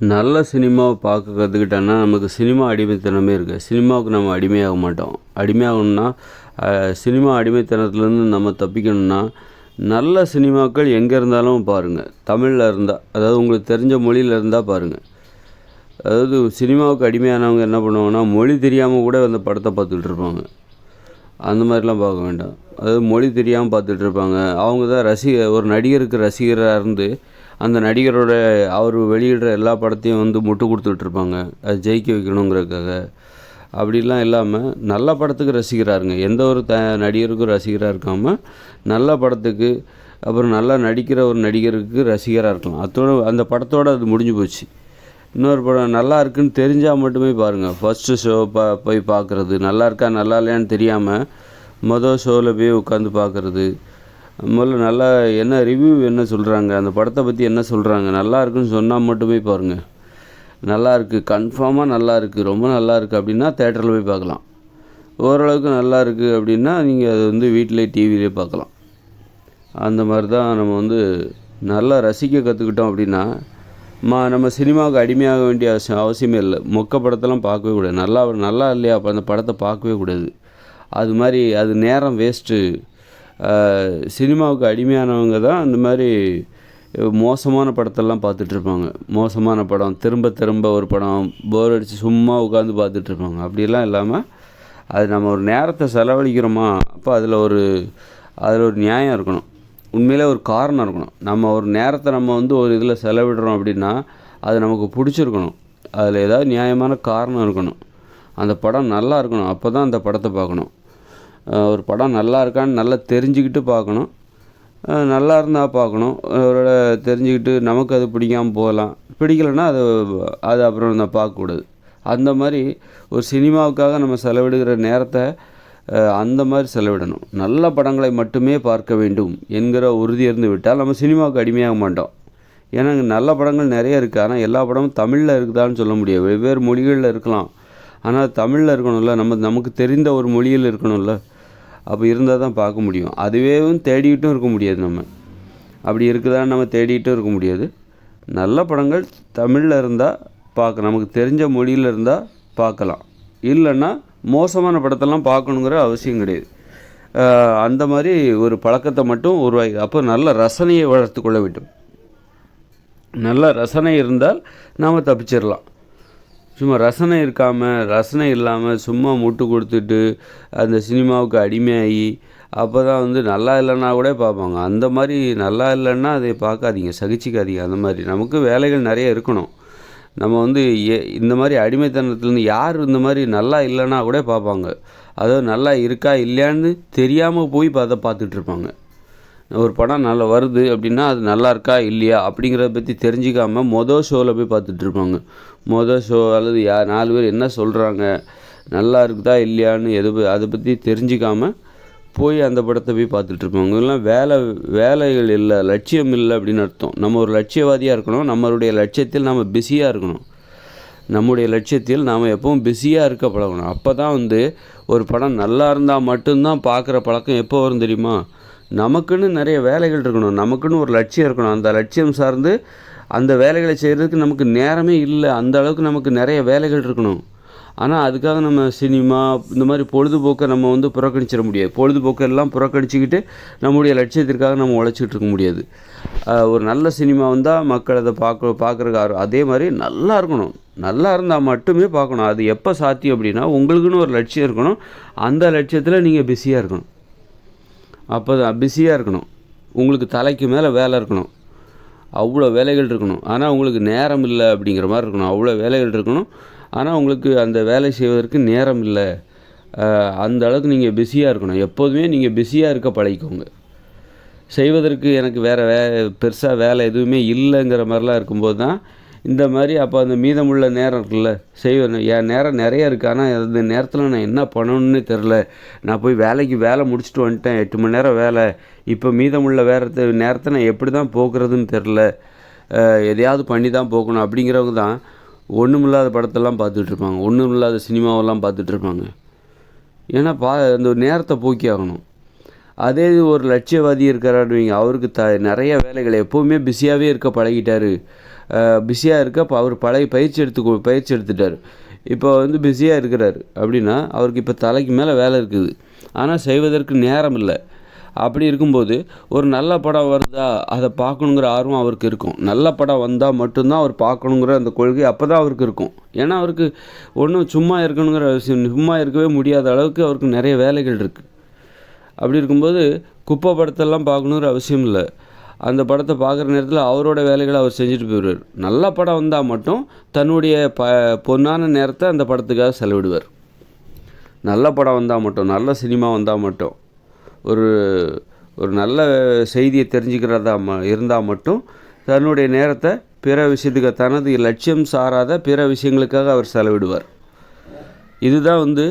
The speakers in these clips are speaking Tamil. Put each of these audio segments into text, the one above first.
நல்ல சினிமாவை பார்க்க கற்றுக்கிட்டோன்னா நமக்கு சினிமா அடிமைத்தனமே இருக்குது சினிமாவுக்கு நம்ம அடிமையாக மாட்டோம். அடிமையாகணும்னா சினிமா அடிமைத்தனத்துலேருந்து நம்ம தப்பிக்கணும்னா நல்ல சினிமாக்கள் எங்கே இருந்தாலும் பாருங்கள் தமிழில் இருந்தால் அதாவது உங்களுக்கு தெரிஞ்ச மொழியில் இருந்தால் பாருங்கள் அதாவது சினிமாவுக்கு அடிமையானவங்க என்ன பண்ணுவாங்கன்னா மொழி தெரியாமல் கூட அந்த படத்தை பார்த்துக்கிட்டு இருப்பாங்க. அந்த மாதிரிலாம் பார்க்க வேண்டாம். அதாவது மொழி தெரியாமல் பார்த்துட்டு இருப்பாங்க. அவங்க தான் ரசிக ஒரு நடிகருக்கு ரசிகராக இருந்து அந்த நடிகரோட அவர் வெளியிடுற எல்லா படத்தையும் வந்து முட்டு கொடுத்துட்டு இருப்பாங்க அது ஜெயிக்க வைக்கணுங்கிறதுக்காக. அப்படிலாம் இல்லாமல் நல்ல படத்துக்கு ரசிகராருங்க எந்த ஒரு த நடிகருக்கும் ரசிகராக இருக்காமல் நல்ல படத்துக்கு அப்புறம் நல்லா நடிக்கிற ஒரு நடிகருக்கு ரசிகராக இருக்கலாம். அதோட அந்த படத்தோட அது முடிஞ்சு போச்சு. இன்னொரு படம் நல்லா இருக்குன்னு தெரிஞ்சால் மட்டுமே பாருங்கள் ஃபஸ்ட்டு ஷோ பா போய் பார்க்குறது நல்லா இருக்கா நல்லா இல்லையான்னு தெரியாமல் மொதல் ஷோவில் போய் உட்காந்து பார்க்குறது முதல்ல நல்லா என்ன ரிவ்யூ என்ன சொல்கிறாங்க அந்த படத்தை பற்றி என்ன சொல்கிறாங்க நல்லா இருக்குன்னு சொன்னால் மட்டுமே பாருங்கள் நல்லா இருக்குது கன்ஃபார்மாக நல்லா இருக்குது ரொம்ப நல்லா இருக்குது அப்படின்னா தேட்டரில் போய் பார்க்கலாம். ஓரளவுக்கு நல்லா இருக்குது அப்படின்னா நீங்கள் அது வந்து வீட்டிலே டிவிலே பார்க்கலாம். அந்த மாதிரி தான் நம்ம வந்து நல்லா ரசிக்க கற்றுக்கிட்டோம் அப்படின்னா மா நம்ம சினிமாவுக்கு அடிமையாக வேண்டிய அவசியம் அவசியமே இல்லை. மொக்க படத்தெல்லாம் பார்க்கவே கூடாது. நல்லா நல்லா இல்லையா? அப்போ அந்த படத்தை பார்க்கவே கூடாது. அது மாதிரி அது நேரம் வேஸ்ட்டு சினிமாவுக்கு அடிமையானவங்க தான் அந்த மாதிரி மோசமான படத்தெல்லாம் பார்த்துட்ருப்பாங்க. மோசமான படம் திரும்ப திரும்ப ஒரு படம் போர் அடித்து சும்மா உட்காந்து பார்த்துட்ருப்பாங்க. அப்படிலாம் இல்லாமல் அது நம்ம ஒரு நேரத்தை செலவழிக்கிறோமா அப்போ அதில் ஒரு அதில் ஒரு நியாயம் இருக்கணும். உண்மையிலே ஒரு காரணம் இருக்கணும். நம்ம ஒரு நேரத்தை நம்ம வந்து ஒரு இதில் செலவிடுறோம் அப்படின்னா அது நமக்கு பிடிச்சிருக்கணும். அதில் ஏதாவது நியாயமான காரணம் இருக்கணும். அந்த படம் நல்லா இருக்கணும். அப்போ தான் அந்த படத்தை பார்க்கணும். ஒரு படம் நல்லா இருக்கான்னு நல்லா தெரிஞ்சுக்கிட்டு பார்க்கணும். நல்லா இருந்தால் பார்க்கணும். அவரோட தெரிஞ்சுக்கிட்டு நமக்கு அது பிடிக்காமல் போகலாம். பிடிக்கலைன்னா அது அது அப்புறம் நான் பார்க்கக்கூடாது. அந்த மாதிரி ஒரு சினிமாவுக்காக நம்ம செலவிடுகிற நேரத்தை அந்த மாதிரி செலவிடணும். நல்ல படங்களை மட்டுமே பார்க்க வேண்டும் என்கிற உறுதி இருந்து விட்டால் நம்ம சினிமாவுக்கு அடிமையாக மாட்டோம். ஏன்னா நல்ல படங்கள் நிறைய இருக்குது ஆனால் எல்லா படமும் தமிழில் இருக்குதான்னு சொல்ல முடியாது. வெவ்வேறு மொழிகளில் இருக்கலாம். ஆனால் தமிழில் இருக்கணும்ல. நம்ம நமக்கு தெரிந்த ஒரு மொழியில் இருக்கணும்ல. அப்போ இருந்தால் தான் பார்க்க முடியும். அதுவேவும் தேடிக்கிட்டும் இருக்க முடியாது நம்ம. அப்படி இருக்குதான்னு நம்ம தேடிக்கிட்டும் இருக்க முடியாது. நல்ல படங்கள் தமிழில் இருந்தால் பார்க்க நமக்கு தெரிஞ்ச மொழியில் இருந்தால் பார்க்கலாம். இல்லைன்னா மோசமான படத்தெல்லாம் பார்க்கணுங்கிற அவசியம் கிடையாது. அந்த மாதிரி ஒரு பழக்கத்தை மட்டும் உருவாக்கி அப்போ நல்ல ரசனையை வளர்த்து கொள்ள வேண்டும். நல்ல ரசனை இருந்தால் நாம் தப்பிச்சிடலாம் சும்மா ரசனை இருக்காமல் ரசனை இல்லாமல் சும்மா முட்டு கொடுத்துட்டு அந்த சினிமாவுக்கு அடிமையாகி அப்போ தான் வந்து நல்லா இல்லைன்னா கூட பார்ப்பாங்க. அந்த மாதிரி நல்லா இல்லைன்னா அதை பார்க்காதீங்க. சகிச்சிக்காதீங்க. அந்த மாதிரி. நமக்கு வேலைகள் நிறைய இருக்கணும். நம்ம வந்து ஏ- இந்த மாதிரி அடிமைத்தனத்துலேருந்து யார் இந்த மாதிரி நல்லா இல்லைன்னா கூட பார்ப்பாங்க. அதாவது நல்லா இருக்கா இல்லையான்னு தெரியாமல் போய் அதை பார்த்துட்ருப்பாங்க ஒரு படம் நல்லா வருது அப்படின்னா அது நல்லா இருக்கா இல்லையா அப்படிங்கிறத பற்றி தெரிஞ்சிக்காம மொதல் ஷோவில் போய் பார்த்துட்ருப்பாங்க மொதல் ஷோ அல்லது யா நாலு பேர் என்ன சொல்கிறாங்க நல்லா இருக்குதா இல்லையான்னு எது அதை பற்றி தெரிஞ்சிக்காமல் போய் அந்த படத்தை போய் பார்த்துட்ருப்பாங்க இதெல்லாம் வேலை வேலைகள் இல்லை லட்சியம் இல்லை அப்படின்னு அர்த்தம். நம்ம ஒரு லட்சியவாதியாக இருக்கணும். நம்மளுடைய லட்சியத்தில் நம்ம பிஸியாக இருக்கணும். நம்முடைய லட்சியத்தில் நாம் எப்பவும் பிஸியாக இருக்க பழகணும். அப்போ தான் வந்து ஒரு படம் நல்லா இருந்தால் மட்டும்தான் பார்க்குற பழக்கம் எப்போ வரும் தெரியுமா? நமக்குன்னு நிறைய வேலைகள் இருக்கணும். நமக்குன்னு ஒரு லட்சியம் இருக்கணும். அந்த லட்சியம் சார்ந்து அந்த வேலைகளை செய்கிறதுக்கு நமக்கு நேரமே இல்லை. அந்த அளவுக்கு நமக்கு நிறைய வேலைகள் இருக்கணும். ஆனால் அதுக்காக நம்ம சினிமா இந்த மாதிரி பொழுதுபோக்கை நம்ம வந்து புறக்கணிச்சிட முடியாது. பொழுதுபோக்கை எல்லாம் புறக்கணிச்சிக்கிட்டு நம்முடைய லட்சியத்திற்காக நம்ம உழைச்சிக்கிட்டு இருக்க முடியாது. ஒரு நல்ல சினிமா வந்தால் மக்கள் அதை பார்க்க பார்க்குறக்கு ஆர்வம். அதே மாதிரி நல்லா இருக்கணும். நல்லா இருந்தால் மட்டுமே பார்க்கணும். அது எப்போ சாத்தியம் அப்படின்னா உங்களுக்குன்னு ஒரு லட்சியம் இருக்கணும். அந்த லட்சியத்தில் நீங்கள் பிஸியாக இருக்கணும். அப்போ தான் பிஸியாக இருக்கணும். உங்களுக்கு தலைக்கு மேலே வேலை இருக்கணும். அவ்வளோ வேலைகள் இருக்கணும். ஆனால் உங்களுக்கு நேரம் இல்லை அப்படிங்கிற மாதிரி இருக்கணும். அவ்வளோ வேலைகள் இருக்கணும். ஆனால் உங்களுக்கு அந்த வேலை செய்வதற்கு நேரம் இல்லை. அந்த அளவுக்கு நீங்கள் பிஸியாக இருக்கணும். எப்போதுமே நீங்கள் பிஸியாக இருக்க பழகிக்கோங்க. செய்வதற்கு எனக்கு வேறு வே பெருசாக வேலை எதுவுமே இல்லைங்கிற மாதிரிலாம் இருக்கும்போது தான் இந்த மாதிரி அப்போ அந்த மீதமுள்ள நேரம் இருக்குல்ல செய்வேன். என் நேரம் நிறைய இருக்குது ஆனால் அந்த நேரத்தில் நான் என்ன பண்ணணும்னு தெரில நான் போய் வேலைக்கு வேலை முடிச்சுட்டு வந்துட்டேன். எட்டு மணி நேரம் வேலை. இப்போ மீதமுள்ள வேற நேரத்தை நான் எப்படி தான் போக்குறதுன்னு தெரில எதையாவது பண்ணி தான் போகணும் அப்படிங்கிறவங்க தான் ஒன்றுமில்லாத படத்தெல்லாம் பார்த்துட்ருப்பாங்க ஒன்றுமில்லாத சினிமாவெல்லாம் பார்த்துட்ருப்பாங்க ஏன்னா பா அந்த நேரத்தை போக்கி ஆகணும். அதே ஒரு லட்சியவாதி இருக்கிறாருன்னு அவருக்கு த நிறைய வேலைகள். எப்போவுமே பிஸியாகவே இருக்க பழகிட்டாரு. பிஸியாக இருக்க இப்போ அவர் பழைய பயிற்சி எடுத்து பயிற்சி எடுத்துட்டார். இப்போ வந்து பிஸியாக இருக்கிறார் அப்படின்னா அவருக்கு இப்போ தலைக்கு மேலே வேலை இருக்குது. ஆனால் செய்வதற்கு நேரம் இல்லை. அப்படி இருக்கும்போது ஒரு நல்ல படம் வருதா அதை பார்க்கணுங்கிற ஆர்வம் அவருக்கு இருக்கும். நல்ல படம் வந்தால் மட்டும்தான் அவர் பார்க்கணுங்கிற அந்த கொள்கை அப்போ தான் அவருக்கு இருக்கும். ஏன்னா அவருக்கு ஒன்றும் சும்மா இருக்கணுங்கிற அவசியம் சும்மா இருக்கவே முடியாத அளவுக்கு அவருக்கு நிறைய வேலைகள் இருக்குது அப்படி இருக்கும்போது குப்பை படத்தெல்லாம் பார்க்கணுங்கிற அவசியம் இல்லை. அந்த படத்தை பார்க்குற நேரத்தில் அவரோட வேலைகளை அவர் செஞ்சுட்டு போயிடுவார். நல்ல படம் வந்தால் மட்டும் தன்னுடைய ப பொன்னான நேரத்தை அந்த படத்துக்காக செலவிடுவார். நல்ல படம் வந்தால் மட்டும் நல்ல சினிமா வந்தால் மட்டும் ஒரு ஒரு நல்ல செய்தியை தெரிஞ்சுக்கிறதா ம இருந்தால் மட்டும் தன்னுடைய நேரத்தை பிற விஷயத்துக்கு தனது லட்சியம் சாராத பிற விஷயங்களுக்காக அவர் செலவிடுவார். இதுதான் வந்து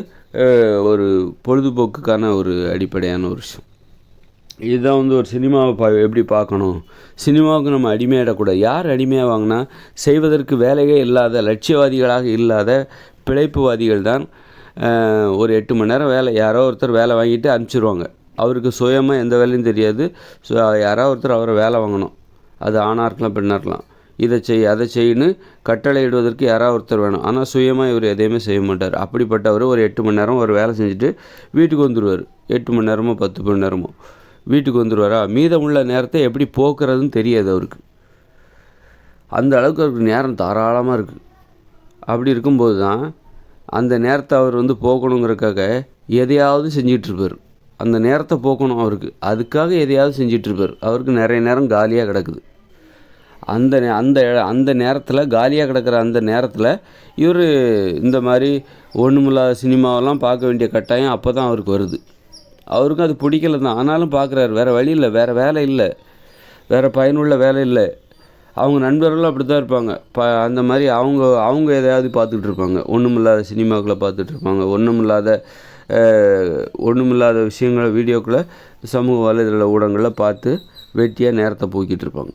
ஒரு பொழுதுபோக்குக்கான ஒரு அடிப்படையான ஒரு விஷயம். இதுதான் வந்து ஒரு சினிமாவை பா எப்படி பார்க்கணும்? சினிமாவுக்கு நம்ம அடிமையிடக்கூடாது யார் அடிமையாவாங்கன்னா செய்வதற்கு வேலையே இல்லாத லட்சியவாதிகளாக இல்லாத பிழைப்புவாதிகள் தான் ஒரு எட்டு மணி நேரம் வேலை யாரோ ஒருத்தர் வேலை வாங்கிட்டு அனுப்பிச்சிருவாங்க. அவருக்கு சுயமாக எந்த வேலையும் தெரியாது. ஸோ யாரோ ஒருத்தர் அவரை வேலை வாங்கணும். அது ஆணாக இருக்கலாம் பெண்ணாக இருக்கலாம். இதை செய் அதை செய்யு கட்டளை இடுவதற்கு யாராவது ஒருத்தர் வேணும். ஆனால் சுயமாக இவர் எதையுமே செய்ய மாட்டார். அப்படிப்பட்டவர் ஒரு எட்டு மணி நேரம் ஒரு வேலை செஞ்சுட்டு வீட்டுக்கு வந்துடுவார் எட்டு மணி நேரமோ பத்து மணி நேரமோ. வீட்டுக்கு வந்துடுவாரா மீதம் உள்ள நேரத்தை எப்படி போக்குறதுன்னு தெரியாது அவருக்கு. அந்த அளவுக்கு அவருக்கு நேரம் தாராளமாக இருக்குது அப்படி இருக்கும்போது தான் அந்த நேரத்தை அவர் வந்து போக்கணுங்கிறக்காக எதையாவது செஞ்சிகிட்ருப்பார் அந்த நேரத்தை போக்கணும் அவருக்கு. அதுக்காக எதையாவது செஞ்சிட்டு இருப்பார் அவருக்கு நிறைய நேரம் காலியாக கிடக்குது. அந்த நே- அந்த அந்த நேரத்தில் காலியாக கிடக்கிற அந்த நேரத்தில் இவர் இந்த மாதிரி ஒன்றுமில்லாத சினிமாவெல்லாம் பார்க்க வேண்டிய கட்டாயம் அப்போ தான் அவருக்கு வருது. அவருக்கும் அது பிடிக்கல தான் ஆனாலும் பார்க்குறாரு. வேறு வழி இல்லை வேறு வேலை இல்லை. வேறு பயனுள்ள வேலை இல்லை. அவங்க நண்பர்களும் அப்படி தான் இருப்பாங்க. ப அந்த மாதிரி அவங்க அவங்க எதையாவது பார்த்துட்டு இருப்பாங்க. ஒன்றுமில்லாத சினிமாக்களை பார்த்துட்டு இருப்பாங்க. ஒன்றுமில்லாத ஒன்றுமில்லாத விஷயங்களை வீடியோக்களை சமூக வலைதள ஊடகங்களில் பார்த்து வெட்டியாக நேரத்தை போக்கிட்டு இருப்பாங்க.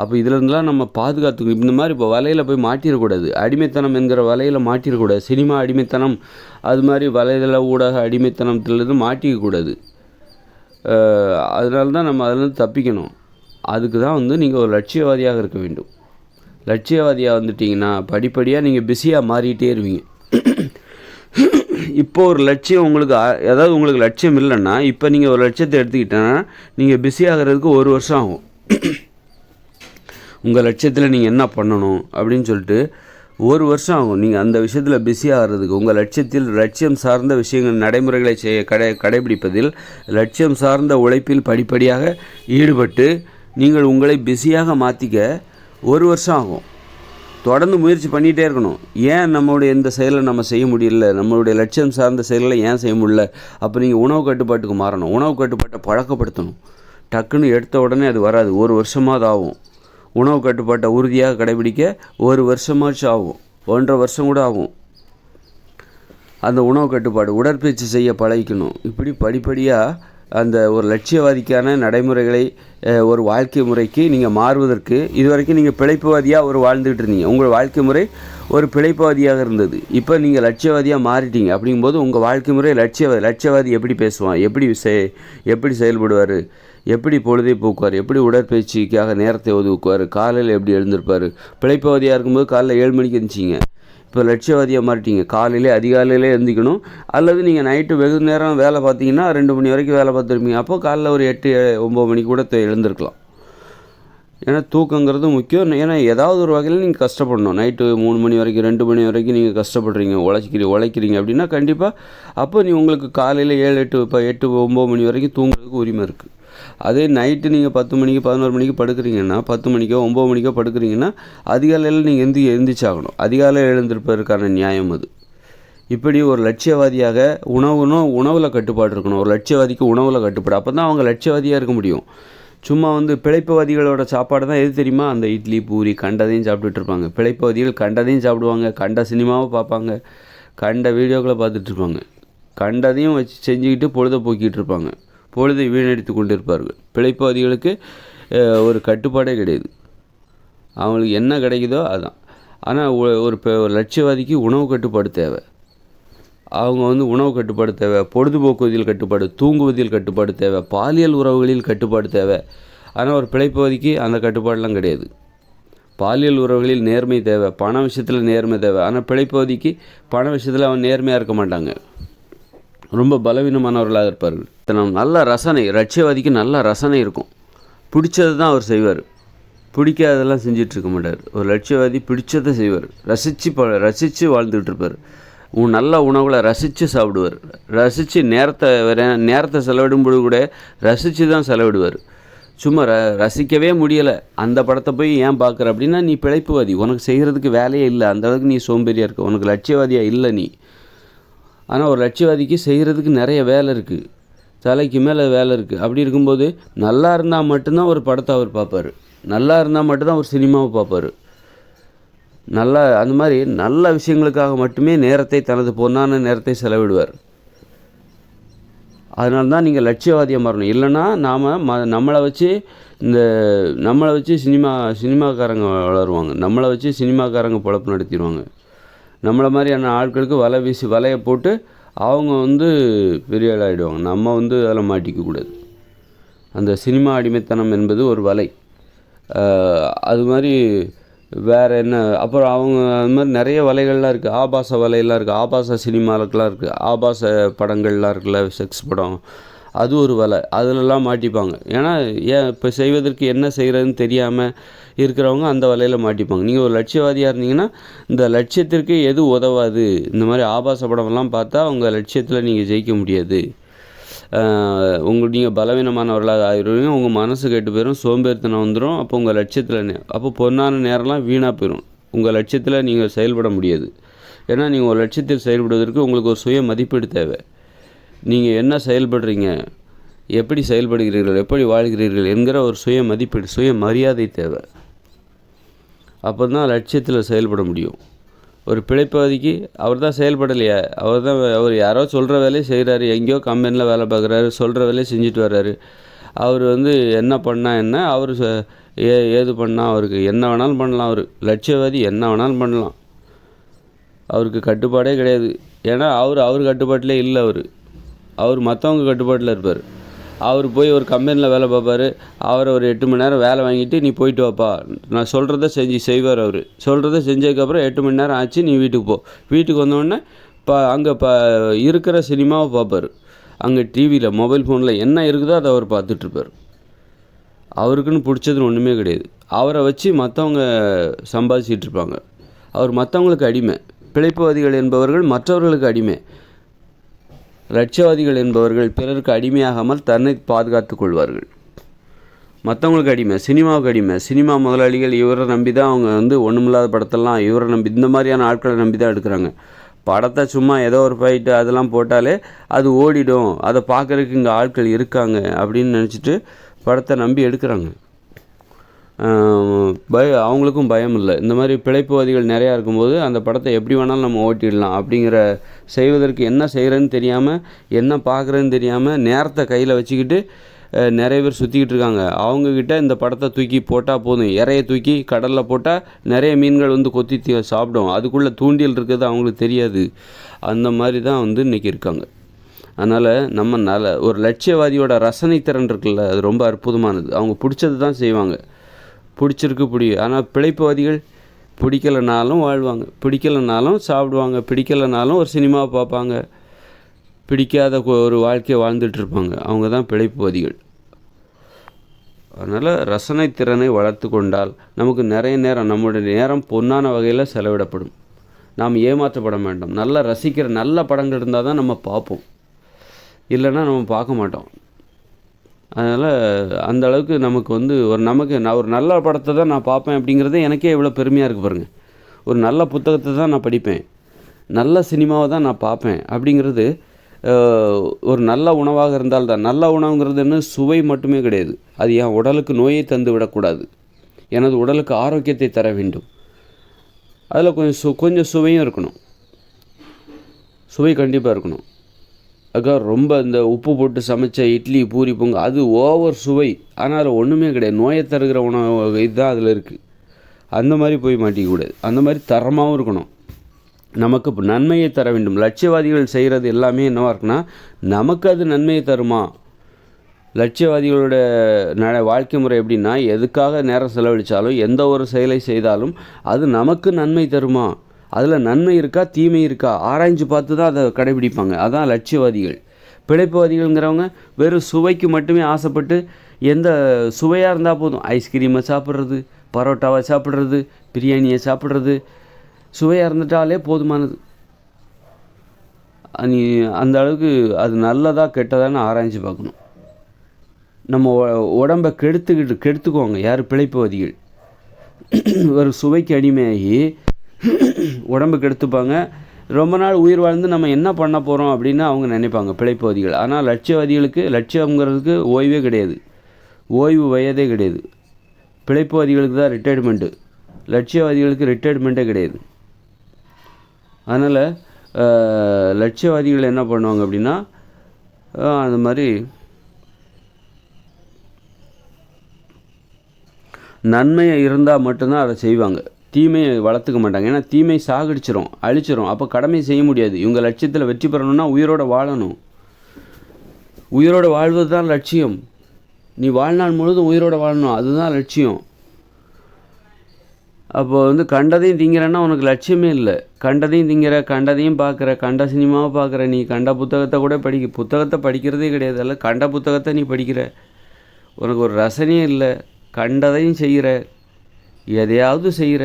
அப்போ இதுலேருந்துலாம் நம்ம பாதுகாத்துக்கணும். இந்த மாதிரி இப்போ வலையில் போய் மாட்டிடக்கூடாது அடிமைத்தனம் என்கிற வலையில் மாட்டிடக்கூடாது சினிமா அடிமைத்தனம் அது மாதிரி வலைதள ஊடக அடிமைத்தனத்துலேருந்து மாட்டிக்கக்கூடாது. அதனால தான் நம்ம அதுலேருந்து தப்பிக்கணும். அதுக்கு தான் வந்து நீங்கள் ஒரு லட்சியவாதியாக இருக்க வேண்டும். லட்சியவாதியாக வந்துட்டிங்கன்னா படிப்படியாக நீங்கள் பிஸியாக மாறிட்டே இருவீங்க. இப்போ ஒரு லட்சியம் உங்களுக்கு ஆ- அதாவது உங்களுக்கு லட்சியம் இல்லைன்னா இப்போ நீங்கள் ஒரு லட்சியத்தை எடுத்துக்கிட்டேன்னா நீங்கள் பிஸி ஆகிறதுக்கு ஒரு வருஷம் ஆகும். உங்கள் லட்சியத்தில் நீங்கள் என்ன பண்ணணும் அப்படின்னு சொல்லிட்டு ஒரு வருஷம் ஆகும். நீங்கள் அந்த விஷயத்தில் பிஸி ஆகிறதுக்கு உங்கள் லட்சியத்தில் லட்சியம் சார்ந்த விஷயங்கள் நடைமுறைகளை செய்ய கடை கடைபிடிப்பதில் லட்சியம் சார்ந்த உழைப்பில் படிப்படியாக ஈடுபட்டு நீங்கள் உங்களை பிஸியாக மாற்றிக்க ஒரு வருஷம் ஆகும். தொடர்ந்து முயற்சி பண்ணிகிட்டே இருக்கணும். ஏன் நம்மளுடைய இந்த செயலை நம்ம செய்ய முடியல? நம்மளுடைய லட்சியம் சார்ந்த செயல்களை ஏன் செய்ய முடியல? அப்போ நீங்கள் உணவு கட்டுப்பாட்டுக்கு மாறணும். உணவு கட்டுப்பாட்டை பழக்கப்படுத்தணும். டக்குன்னு எடுத்த உடனே அது வராது. ஒரு வருஷமாவது ஆகும். உணவு கட்டுப்பாட்டை உறுதியாக கடைபிடிக்க ஒரு வருஷமாச்சும் ஆகும். ஒன்றரை வருஷம் கூட ஆகும். அந்த உணவு கட்டுப்பாடு உடற்பயிற்சி செய்ய பழகிக்கணும். இப்படி படிப்படியாக அந்த ஒரு லட்சியவாதிக்கான நடைமுறைகளை ஒரு வாழ்க்கை முறைக்கு நீங்கள் மாறுவதற்கு இதுவரைக்கும் நீங்கள் பிழைப்புவாதியாக ஒரு வாழ்ந்துகிட்டு இருந்தீங்க. உங்கள் வாழ்க்கை முறை ஒரு பிழைப்புவாதியாக இருந்தது. இப்போ நீங்கள் லட்சியவாதியாக மாறிட்டீங்க. அப்படிங்கும்போது உங்கள் வாழ்க்கை முறை லட்சியவாதி லட்சியவாதி எப்படி பேசுவான்? எப்படி செய் எப்படி செயல்படுவார்? எப்படி பொழுதை போக்குவார்? எப்படி உடற்பயிற்சிக்காக நேரத்தை ஒதுக்குவார்? காலையில் எப்படி எழுந்திருப்பார்? பிழைப்பவதியாக இருக்கும்போது காலைல ஏழு மணிக்கு இருந்துச்சிங்க இப்போ லட்சியவாதியாக மாறிட்டீங்க. காலையிலே அதிகாலையிலே எழுந்திக்கணும். அல்லது நீங்கள் நைட்டு வெகு நேரம் வேலை பார்த்தீங்கன்னா ரெண்டு மணி வரைக்கும் வேலை பார்த்துருப்பீங்க. அப்போ காலைல ஒரு எட்டு ஏ- ஒம்பது மணிக்கு கூட எழுந்திருக்கலாம். ஏன்னா தூக்கங்கிறது முக்கியம். ஏன்னா ஏதாவது ஒரு வகையில் நீங்கள் கஷ்டப்படணும். நைட்டு மூணு மணி வரைக்கும் ரெண்டு மணி வரைக்கும் நீங்கள் கஷ்டப்படுறீங்க. உழைக்கிறீங்க உழைக்கிறீங்க அப்படின்னா கண்டிப்பாக அப்போ நீ உங்களுக்கு காலையில் ஏழு எட்டு இப்போ எட்டு ஒம்பது மணி வரைக்கும் தூங்குறதுக்கு உரிமை இருக்குது அதே நைட்டு நீங்கள் பத்து மணிக்கு பதினோரு மணிக்கு படுக்கிறீங்கன்னா பத்து மணிக்கோ ஒம்பது மணிக்கோ படுக்கிறீங்கன்னா அதிகாலையில் நீங்கள் எந்தி எழுந்திரிச்சாகணும். அதிகாலையில் எழுந்திருப்பதற்கான நியாயம் அது. இப்படி ஒரு லட்சியவாதியாக உணவுனும் உணவில் கட்டுப்பாடு இருக்கணும். ஒரு லட்சியவாதிக்கு உணவில் கட்டுப்பாடு. அப்போ தான் அவங்க லட்சியவாதியாக இருக்க முடியும். சும்மா வந்து பிழைப்புவாதிகளோட சாப்பாடு தான் எது தெரியுமா? அந்த இட்லி பூரி கண்டதையும் சாப்பிட்டுட்டு இருப்பாங்க. பிழைப்புவாதிகள் கண்டதையும் சாப்பிடுவாங்க. கண்ட சினிமாவை பார்ப்பாங்க. கண்ட வீடியோக்களை பார்த்துட்ருப்பாங்க கண்டதையும் வச்சு செஞ்சுக்கிட்டு பொழுதை போக்கிட்டு இருப்பாங்க. பொழுதை வீணடித்து கொண்டிருப்பார்கள். பிழைப்பாதிகளுக்கு ஒரு கட்டுப்பாடே கிடையாது. அவங்களுக்கு என்ன கிடைக்குதோ அதுதான் ஆனால் ஒரு ஒரு லட்சியவாதிக்கு உணவு கட்டுப்பாடு தேவை. அவங்க வந்து உணவு கட்டுப்பாடு தேவை. பொழுதுபோக்குவதில் கட்டுப்பாடு தூங்குவதில் கட்டுப்பாடு தேவை. பாலியல் உறவுகளில் கட்டுப்பாடு தேவை. ஆனால் ஒரு பிழைப்பகுதிக்கு அந்த கட்டுப்பாடெலாம் கிடையாது. பாலியல் உறவுகளில் நேர்மை தேவை. பண விஷயத்தில் நேர்மை தேவை. ஆனால் பிழைப்பகுதிக்கு பண விஷயத்தில் அவன் நேர்மையாக இருக்க மாட்டாங்க. ரொம்ப பலவீனமானவர்களாக இருப்பார்கள். தனம் நல்ல ரசனை ரட்சியவாதிக்கு நல்ல ரசனை இருக்கும். பிடிச்சது தான் அவர் செய்வார். பிடிக்காதெல்லாம் செஞ்சிட்ருக்க மாட்டார். ஒரு லட்சியவாதி பிடிச்சதை செய்வார். ரசித்து ப ரசித்து வாழ்ந்துட்டு இருப்பார் உன் நல்ல உணவுகளை ரசித்து சாப்பிடுவார். ரசித்து நேரத்தை வேற நேரத்தை செலவிடும்போது கூட ரசித்து தான் செலவிடுவார். சும்மா ர ரசிக்கவே முடியலை. அந்த படத்தை போய் ஏன் பார்க்குற அப்படின்னா நீ பிழைப்புவாதி. உனக்கு செய்கிறதுக்கு வேலையே இல்லை. அந்தளவுக்கு நீ சோம்பேறியாக இருக்க. உனக்கு லட்சியவாதியாக இல்லை நீ. ஆனால் ஒரு லட்சியவாதிக்கு செய்கிறதுக்கு நிறைய வேலை இருக்குது தலைக்கு மேலே வேலை இருக்குது அப்படி இருக்கும்போது நல்லா இருந்தால் மட்டும்தான் ஒரு படத்தை அவர் பார்ப்பார். நல்லா இருந்தால் மட்டும்தான் ஒரு சினிமாவை பார்ப்பார். நல்லா அந்த மாதிரி நல்ல விஷயங்களுக்காக மட்டுமே நேரத்தை தனது பொன்னான நேரத்தை செலவிடுவார். அதனால தான் நீங்கள் லட்சியவாதியாக மாறணும். இல்லைன்னா நாம் ம நம்மளை வச்சு இந்த நம்மளை வச்சு சினிமா சினிமாக்காரங்க வளருவாங்க. நம்மளை வச்சு சினிமாக்காரங்க பொழப்பு நடத்திடுவாங்க. நம்மளை மாதிரியான ஆட்களுக்கு வலை வீசி வலையை போட்டு அவங்க வந்து பெரிய ஆகிடுவாங்க நம்ம வந்து அதில் மாட்டிக்கக்கூடாது அந்த சினிமா அடிமைத்தனம் என்பது ஒரு வலை. அது மாதிரி வேறு என்ன? அப்புறம் அவங்க அது மாதிரி நிறைய வலைகள்லாம் இருக்குது ஆபாச வலையெல்லாம் இருக்குது ஆபாச சினிமாவுக்கெலாம் இருக்குது ஆபாச படங்கள்லாம் இருக்குல்ல செக்ஸ் படம். அது ஒரு வலை. அதிலெல்லாம் மாட்டிப்பாங்க. ஏன்னா ஏன் இப்போ செய்வதற்கு என்ன செய்கிறதுன்னு தெரியாமல் இருக்கிறவங்க அந்த வலையில் மாட்டிப்பாங்க. நீங்கள் ஒரு லட்சியவாதியாக இருந்தீங்கன்னா இந்த லட்சியத்திற்கு எது உதவாது? இந்த மாதிரி ஆபாச படமெல்லாம் பார்த்தா உங்கள் லட்சியத்தில் நீங்கள் ஜெயிக்க முடியாது. உங்கள் நீங்கள் பலவீனமானவர்களாக ஆயிடுவீங்க உங்கள் மனசு கெட்டு போயிடும் சோம்பேறித்தனம் வந்துடும் அப்போ உங்கள் லட்சியத்தில் அப்போ பொன்னான நேரம்லாம் வீணாக போயிடும் உங்கள் லட்சியத்தில் நீங்கள் செயல்பட முடியாது. ஏன்னா நீங்கள் ஒரு லட்சியத்தில் செயல்படுவதற்கு உங்களுக்கு ஒரு சுய மதிப்பீடு தேவை. நீங்கள் என்ன செயல்படுறீங்க? எப்படி செயல்படுகிறீர்கள்? எப்படி வாழ்கிறீர்கள்? என்கிற ஒரு சுய மதிப்பீடு சுய மரியாதை தேவை. அப்போ தான் லட்சியத்தில் செயல்பட முடியும். ஒரு பிழைப்பகுதிக்கு அவர் தான் செயல்படலையே. அவர் தான் அவர் யாரோ சொல்கிற வேலையை செய்கிறாரு எங்கேயோ கம்பெனியில் வேலை பார்க்குறாரு சொல்கிற வேலையை செஞ்சுட்டு வர்றாரு. அவர் வந்து என்ன பண்ணால் என்ன? அவர் ச- ஏ ஏது பண்ணால் அவருக்கு? என்ன வேணாலும் பண்ணலாம் அவர். லட்சியவாதி என்ன வேணாலும் பண்ணலாம். அவருக்கு கட்டுப்பாடே கிடையாது. ஏன்னா அவர் அவர் கட்டுப்பாட்டிலே இல்லை அவர். அவர் மற்றவங்க கட்டுப்பாட்டில் இருப்பார். அவர் போய் ஒரு கம்பெனியில் வேலை பார்ப்பாரு. அவரை ஒரு எட்டு மணி நேரம் வேலை வாங்கிட்டு நீ போயிட்டு வாப்பா. நான் சொல்கிறத செஞ்சு செய்வார் அவர். சொல்கிறத செஞ்சதுக்கப்புறம் எட்டு மணி நேரம் ஆச்சு நீ வீட்டுக்கு போ. வீட்டுக்கு வந்தோடனே இப்போ அங்கே இப்போ இருக்கிற சினிமாவை பார்ப்பார். அங்கே டிவியில் மொபைல் ஃபோனில் என்ன இருக்குதோ அதை அவர் பார்த்துட்ருப்பார். அவருக்குன்னு பிடிச்சதுன்னு ஒன்றுமே கிடையாது. அவரை வச்சு மற்றவங்க சம்பாதிச்சிட்ருப்பாங்க. அவர் மற்றவங்களுக்கு அடிமை. பிழைப்புவாதிகள் என்பவர்கள் மற்றவர்களுக்கு அடிமை. லட்சியவாதிகள் என்பவர்கள் பிறருக்கு அடிமையாகாமல் தன்னை பாதுகாத்துக் கொள்வார்கள். மற்றவங்களுக்கு அடிமை சினிமாவுக்கு அடிமை சினிமா முதலாளிகள் இவரை நம்பி தான் அவங்க வந்து ஒன்றுமில்லாத படத்தெல்லாம் இவரை நம்பி இந்த மாதிரியான ஆட்களை நம்பி தான் எடுக்கிறாங்க. படத்தை சும்மா ஏதோ ஒரு ஃபைட்டு அதெல்லாம் போட்டாலே அது ஓடிடும். அதை பார்க்கறதுக்கு இங்கே ஆட்கள் இருக்காங்க அப்படின்னு நினச்சிட்டு படத்தை நம்பி எடுக்கிறாங்க. பய அவங்களுக்கும் பயம் இல்லை. இந்த மாதிரி பிழைப்புவாதிகள் நிறையா இருக்கும்போது அந்த படத்தை எப்படி வேணாலும் நம்ம ஓட்டிடலாம் அப்படிங்கிற செய்வதற்கு என்ன செய்கிறேன்னு தெரியாமல் என்ன பார்க்குறேன்னு தெரியாமல் நேரத்தை கையில் வச்சுக்கிட்டு நிறைய பேர் சுற்றிக்கிட்டு இருக்காங்க. அவங்கக்கிட்ட இந்த படத்தை தூக்கி போட்டால் போதும். இறைய தூக்கி கடலில் போட்டால் நிறைய மீன்கள் வந்து கொத்தி சாப்பிடும். அதுக்குள்ளே தூண்டில் இருக்கிறது அவங்களுக்கு தெரியாது. அந்த மாதிரி தான் வந்து இன்றைக்கி இருக்காங்க. அதனால் நம்ம நல ஒரு லட்சியவாதியோட ரசனை திறன் இருக்குல்ல அது ரொம்ப அற்புதமானது. அவங்க பிடிச்சது தான் செய்வாங்க. பிடிச்சிருக்கு பிடி. ஆனால் பிழைப்புவாதிகள் பிடிக்கலைனாலும் வாழ்வாங்க. பிடிக்கலைனாலும் சாப்பிடுவாங்க. பிடிக்கலைனாலும் ஒரு சினிமா பார்ப்பாங்க. பிடிக்காத ஒரு வாழ்க்கையை வாழ்ந்துட்டுருப்பாங்க. அவங்க தான் பிழைப்புவாதிகள். அதனால் ரசனை திறனை வளர்த்து கொண்டால் நமக்கு நிறைய நேரம் நம்முடைய நேரம் பொன்னான வகையில் செலவிடப்படும். நாம் ஏமாற்றப்பட வேண்டாம் நல்லா ரசிக்கிற நல்ல படங்கள் இருந்தால் தான் நம்ம பார்ப்போம். இல்லைன்னா நம்ம பார்க்க மாட்டோம். அதனால் அந்த அளவுக்கு நமக்கு வந்து ஒரு நமக்கு நான் ஒரு நல்ல படத்தை தான் நான் பார்ப்பேன் அப்படிங்கிறது எனக்கே இவ்வளோ பெருமையாக இருக்குது பாருங்கள் ஒரு நல்ல புத்தகத்தை தான் நான் படிப்பேன். நல்ல சினிமாவை தான் நான் பார்ப்பேன். அப்படிங்கிறது ஒரு நல்ல உணவாக இருந்தால் தான் நல்ல உணவுங்கிறதுன்னு சுவை மட்டுமே கிடையாது. அது என் உடலுக்கு நோயை தந்து விடக்கூடாது. எனது உடலுக்கு ஆரோக்கியத்தை தர வேண்டும். அதில் கொஞ்சம் சு கொஞ்சம் சுவையும் இருக்கணும். சுவை கண்டிப்பாக இருக்கணும். அக்கா ரொம்ப இந்த உப்பு போட்டு சமைச்ச இட்லி பூரி பொங்க அது ஓவர் சுவை. ஆனால் அதில் ஒன்றுமே கிடையாது. நோயை தருகிற உணவு இதுதான் அதில் இருக்குது அந்த மாதிரி போய் மாட்டிக்கக்கூடாது. அந்த மாதிரி தரமாகவும் இருக்கணும். நமக்கு இப்போ நன்மையை தர வேண்டும். லட்சியவாதிகள் செய்கிறது எல்லாமே என்னவாக இருக்குன்னா நமக்கு அது நன்மையை தருமா? லட்சியவாதிகளோட ந வாழ்க்கை முறை எப்படின்னா எதுக்காக நேரம் செலவழித்தாலும் எந்த ஒரு செயலை செய்தாலும் அது நமக்கு நன்மை தருமா? அதில் நன்மை இருக்கா தீமை இருக்கா? ஆராய்ஞ்சு பார்த்து தான் அதை கடைபிடிப்பாங்க. அதான் லட்சியவாதிகள். பிழைப்புவாதிகள்ங்கிறவங்க வெறும் சுவைக்கு மட்டுமே ஆசைப்பட்டு எந்த சுவையாக இருந்தால் போதும். ஐஸ்கிரீமை சாப்பிட்றது பரோட்டாவை சாப்பிட்றது பிரியாணியை சாப்பிட்றது சுவையாக இருந்துட்டாலே போதுமானது. நீ அந்த அளவுக்கு அது நல்லதா கெட்டதான்னு ஆராய்ஞ்சு பார்க்கணும். நம்ம உடம்பை கெடுத்துக்கிட்டு கெடுத்துக்குவாங்க யார்? பிழைப்புவாதிகள். ஒரு சுவைக்கு அடிமையாகி உடம்புக்கு கெடுத்துப்பாங்க ரொம்ப நாள் உயிர் வாழ்ந்து நம்ம என்ன பண்ண போகிறோம் அப்படின்னு அவங்க நினைப்பாங்க பிழைப்புவாதிகள் ஆனால் லட்சியவாதிகளுக்கு லட்சியங்கிறதுக்கு ஓய்வே கிடையாது. ஓய்வு வயதே கிடையாது. பிழைப்புவாதிகளுக்கு தான் ரிட்டையர்மெண்ட்டு லட்சியவாதிகளுக்கு ரிட்டையர்மெண்ட்டே கிடையாது. அதனால் லட்சியவாதிகள் என்ன பண்ணுவாங்க அப்படின்னா அந்த மாதிரி நன்மையை இருந்தால் மட்டும்தான் அதை செய்வாங்க. தீமையை வளர்த்துக்க மாட்டாங்க. ஏன்னா தீமை சாகடிச்சிரும் அழிச்சிரும். அப்போ கடமை செய்ய முடியாது. இவங்க லட்சியத்தில் வெற்றி பெறணும்னா உயிரோட வாழணும். உயிரோட வாழ்வது தான் லட்சியம். நீ வாழ்நாள் முழுதும் உயிரோட வாழணும். அதுதான் லட்சியம். அப்போ வந்து கண்டதையும் திங்கிறன்னா உனக்கு லட்சியமே இல்லை. கண்டதையும் திங்கிற கண்டதையும் பார்க்குற கண்ட சினிமாவை பார்க்குற நீ கண்ட புத்தகத்தை கூட படிக்க புத்தகத்தை படிக்கிறதே கிடையாது. அல்ல கண்ட புத்தகத்தை நீ படிக்கிற. உனக்கு ஒரு ரசனையே இல்லை. கண்டதையும் செய்கிற எதையாவது செய்கிற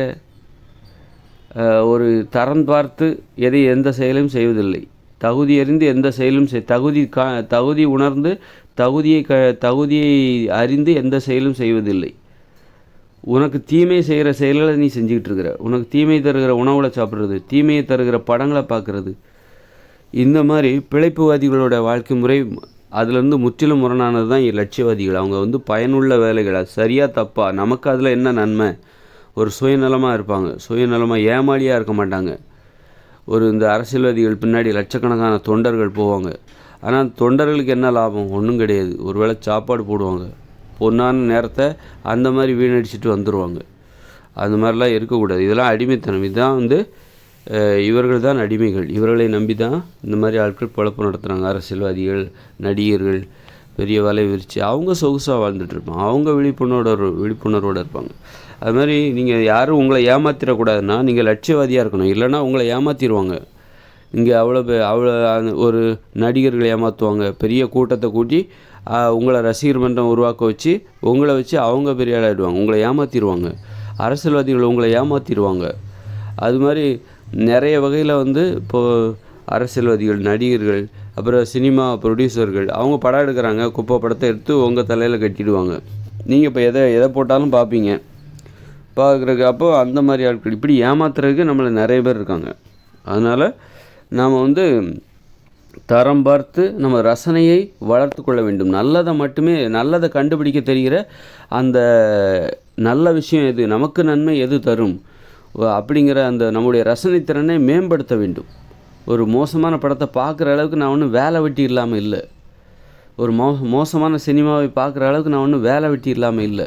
ஒரு தரம் பார்த்து எதை எந்த செயலும் செய்வதில்லை. தகுதி அறிந்து எந்த செயலும் செய் தகுதி கா தகுதி உணர்ந்து தகுதியை க தகுதியை அறிந்து எந்த செயலும் செய்வதில்லை. உனக்கு தீமை செய்கிற செயல்களை நீ செஞ்சுக்கிட்டு இருக்கிற உனக்கு தீமை தருகிற உணவுகளை சாப்பிட்றது தீமையை தருகிற படங்களை பார்க்குறது. இந்த மாதிரி பிழைப்புவாதிகளோட வாழ்க்கை முறை அதுலேருந்து முற்றிலும் முரணானது தான் லட்சியவாதிகள். அவங்க வந்து பயனுள்ள வேலைகளை சரியாக தப்பா நமக்கு அதில் என்ன நன்மை? ஒரு சுயநலமாக இருப்பாங்க. சுயநலமாக ஏமாளியாக இருக்க மாட்டாங்க. ஒரு இந்த அரசியல்வாதிகள் பின்னாடி லட்சக்கணக்கான தொண்டர்கள் போவாங்க. ஆனால் தொண்டர்களுக்கு என்ன லாபம்? ஒன்றும் கிடையாது. ஒருவேளை சாப்பாடு போடுவாங்க. பொன்னான நேரத்தை அந்த மாதிரி வீணடிச்சிட்டு வந்துடுவாங்க அந்த மாதிரிலாம் இருக்கக்கூடாது. இதெல்லாம் அடிமைத்தனம். இதுதான் வந்து இவர்கள் தான் அடிமைகள். இவர்களை நம்பி தான் இந்த மாதிரி ஆட்கள் பொழப்பு நடத்துகிறாங்க அரசியல்வாதிகள் நடிகர்கள் பெரிய வலை விரித்து அவங்க சொகுசாக வாழ்ந்துட்டு இருப்பாங்க. அவங்க விழிப்புணர்வு விழிப்புணர்வோடு இருப்பாங்க. அது மாதிரி நீங்கள் யாரும் உங்களை ஏமாத்திடக்கூடாதுன்னா நீங்கள் லட்சியவாதியாக இருக்கணும். இல்லைன்னா உங்களை ஏமாற்றிடுவாங்க இங்கே அவ்வளோ அவ்வளோ அந்த ஒரு நடிகர்களை ஏமாற்றுவாங்க பெரிய கூட்டத்தை கூட்டி உங்களை ரசிகர் மன்றம் உருவாக்க வச்சு உங்களை வச்சு அவங்க பெரிய ஆளாகிடுவாங்க உங்களை ஏமாற்றிடுவாங்க அரசியல்வாதிகள் உங்களை ஏமாற்றிடுவாங்க அது மாதிரி நிறைய வகையில் வந்து இப்போது அரசியல்வாதிகள் நடிகர்கள் அப்புறம் சினிமா ப்ரொடியூசர்கள் அவங்க படம் எடுக்கிறாங்க குப்பை படத்தை எடுத்து உங்கள் தலையில் கட்டிடுவாங்க. நீங்கள் இப்போ எதை எதை போட்டாலும் பார்ப்பீங்க பார்க்குறதுக்கு அப்போ அந்த மாதிரி ஆட்கள் இப்படி ஏமாத்துறதுக்கு நம்மளை நிறைய பேர் இருக்காங்க. அதனால் நாம் வந்து தரம் பார்த்து நம்ம ரசனையை வளர்த்து கொள்ள வேண்டும். நல்லதை மட்டுமே நல்லதை கண்டுபிடிக்க தெரிகிற அந்த நல்ல விஷயம் எது நமக்கு நன்மை எது தரும்? அப்படிங்கிற அந்த நம்முடைய ரசனை திறனை மேம்படுத்த வேண்டும். ஒரு மோசமான படத்தை பார்க்குற அளவுக்கு நான் ஒன்றும் வேலை வெட்டி இல்லாமல் இல்லை. ஒரு மோ மோசமான சினிமாவை பார்க்குற அளவுக்கு நான் ஒன்றும் வேலை வெட்டி இல்லாமல் இல்லை.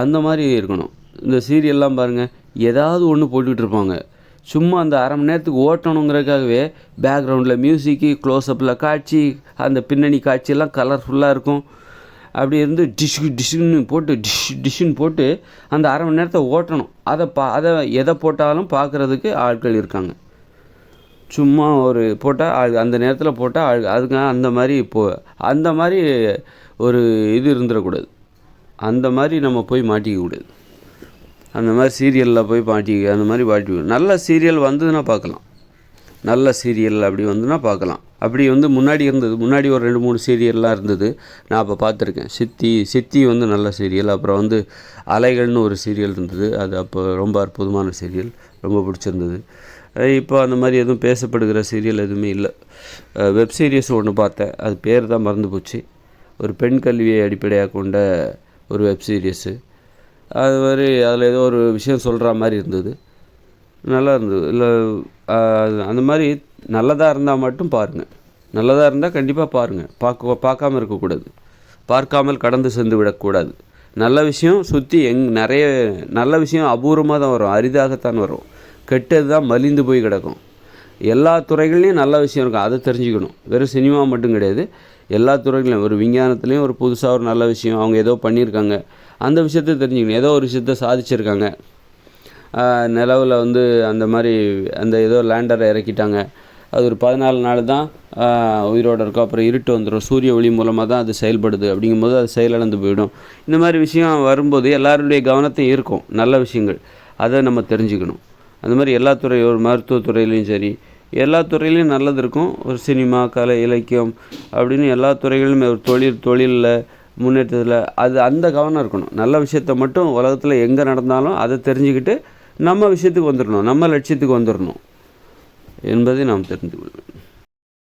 அந்த மாதிரி இருக்கணும். இந்த சீரியல்லாம் பாருங்கள் ஏதாவது ஒன்று போட்டுக்கிட்டு இருப்பாங்க. சும்மா அந்த அரை மணி நேரத்துக்கு ஓட்டணுங்கிறதுக்காகவே பேக்ரவுண்டில் மியூசிக்கு க்ளோஸ்அப்பில் காட்சி அந்த பின்னணி காட்சியெல்லாம் கலர்ஃபுல்லாக இருக்கும். அப்படி இருந்து டிஷ்ஷு டிஷ்ஷுன்னு போட்டு டிஷ் டிஷ்ஷுன்னு போட்டு அந்த அரை மணி நேரத்தை ஓட்டணும். அதை பா அதை எதை போட்டாலும் பார்க்குறதுக்கு ஆட்கள் இருக்காங்க. சும்மா ஒரு போட்டால் அந்த நேரத்தில் போட்டால் அதுக்காக அந்த மாதிரி இப்போ அந்த மாதிரி ஒரு இது இருந்துடக்கூடாது. அந்த மாதிரி நம்ம போய் மாட்டிக்க கூடாது அந்த மாதிரி சீரியலில் போய் மாட்டிக்க அந்த மாதிரி மாட்டி நல்ல சீரியல் வந்ததுன்னா பார்க்கலாம். நல்ல சீரியல் அப்படி வந்துன்னா பார்க்கலாம். அப்படி வந்து முன்னாடி இருந்தது. முன்னாடி ஒரு ரெண்டு மூணு சீரியல்லாம் இருந்தது. நான் அப்போ பார்த்துருக்கேன். சித்தி சித்தி வந்து நல்ல சீரியல். அப்புறம் வந்து அலைகள்னு ஒரு சீரியல் இருந்தது. அது அப்போ ரொம்ப அற்புதமான சீரியல். ரொம்ப பிடிச்சிருந்தது. இப்போ அந்த மாதிரி எதுவும் பேசப்படுகிற சீரியல் எதுவுமே இல்லை. வெப் சீரியஸ் ஒன்று பார்த்தேன். அது பேர் தான் மறந்து போச்சு. ஒரு பெண் கல்வியை அடிப்படையாக கொண்ட ஒரு வெப் சீரியஸு அது மாதிரி அதில் ஏதோ ஒரு விஷயம் சொல்கிற மாதிரி இருந்தது. நல்லா இருந்தது. இல்லை அந்த மாதிரி நல்லதாக இருந்தால் மட்டும் பாருங்கள் நல்லதாக இருந்தால் கண்டிப்பாக பாருங்கள் பார்க்க பார்க்காம இருக்கக்கூடாது. பார்க்காமல் கடந்து சென்று விடக்கூடாது. நல்ல விஷயம் சுற்றி எங் நிறைய நல்ல விஷயம் அபூர்வமாக தான் வரும். அரிதாகத்தான் வரும். கெட்டது தான் மலிந்து போய் கிடக்கும். எல்லா துறைகள்லையும் நல்ல விஷயம் இருக்கும். அதை தெரிஞ்சுக்கணும். வெறும் சினிமா மட்டும் கிடையாது. எல்லா துறைகளையும் ஒரு விஞ்ஞானத்துலேயும் ஒரு புதுசாக ஒரு நல்ல விஷயம் அவங்க ஏதோ பண்ணியிருக்காங்க. அந்த விஷயத்த தெரிஞ்சுக்கணும். ஏதோ ஒரு விஷயத்த சாதிச்சிருக்காங்க. நிலவில் வந்து அந்த மாதிரி அந்த ஏதோ லேண்டரை இறக்கிட்டாங்க. அது ஒரு பதினாலு நாள் தான் உயிரோடு இருக்கும். அப்புறம் இருட்டு வந்துடும் சூரிய ஒளி மூலமாக தான் அது செயல்படுது. அப்படிங்கும்போது அது செயலிழந்து போயிடும். இந்த மாதிரி விஷயம் வரும்போது எல்லாருடைய கவனத்தையும் இருக்கும் நல்ல விஷயங்கள். அதை நம்ம தெரிஞ்சுக்கணும். அந்த மாதிரி எல்லா துறை ஒரு மருத்துவத்துறையிலையும் சரி எல்லா துறையிலையும் நல்லது இருக்கும். ஒரு சினிமா கலை இலக்கியம் அப்படின்னு எல்லா துறைகளிலுமே ஒரு தொழில் தொழிலில் முன்னேற்றத்தில் அது அந்த கவனம் இருக்கணும். நல்ல விஷயத்த மட்டும் உலகத்தில் எங்கே நடந்தாலும் அதை தெரிஞ்சுக்கிட்டு நம்ம விஷயத்துக்கு வந்துடணும் நம்ம லட்சியத்துக்கு வந்துடணும் என்பதை நாம் தெரிந்து கொள்வேன்